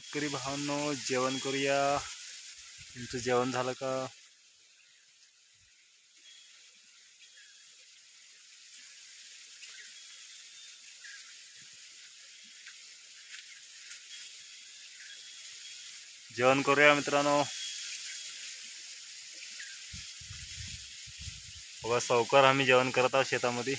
शेतकरी भावांनो जेवण करूया. तुमचं जेवण झालं का? जेवण करूया मित्रांनो. बघा सावकार आम्ही जेवण करत आहोत शेतामध्ये.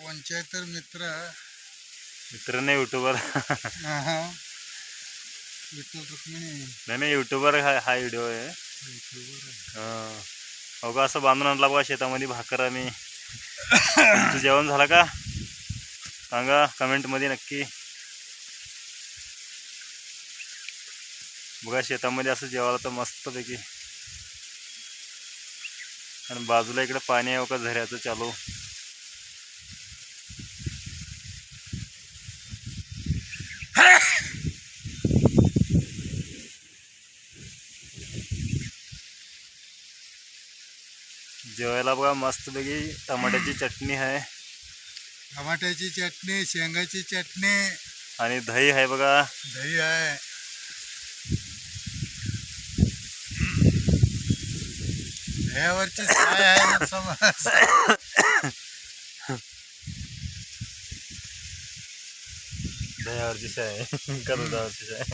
कोणचे तर मित्र. मित्र नाही युट्यूबर हा. विठ्ठल रुक्मिणी. नाही नाही युट्यूबर हा हा व्हिडिओ आहे. हा. हो का असं बांधून आणला बघा शेतामध्ये भाकर आम्ही तुमचं जेवण झालं का? सांगा कमेंटमध्ये नक्की. बघा शेतामध्ये असं जेवायला तर मस्तपैकी. आणि बाजूला इकडे पाणी आहे का झऱ्याचं चालू. जेवायला बघा मस्तपैकी टमाट्याची चटणी आहे टमाट्याची चटणी शेंगाची चटणी आणि दही आहे बघा दही आहे दह्यावरची काय आहे é de hora de ser cada dia de ser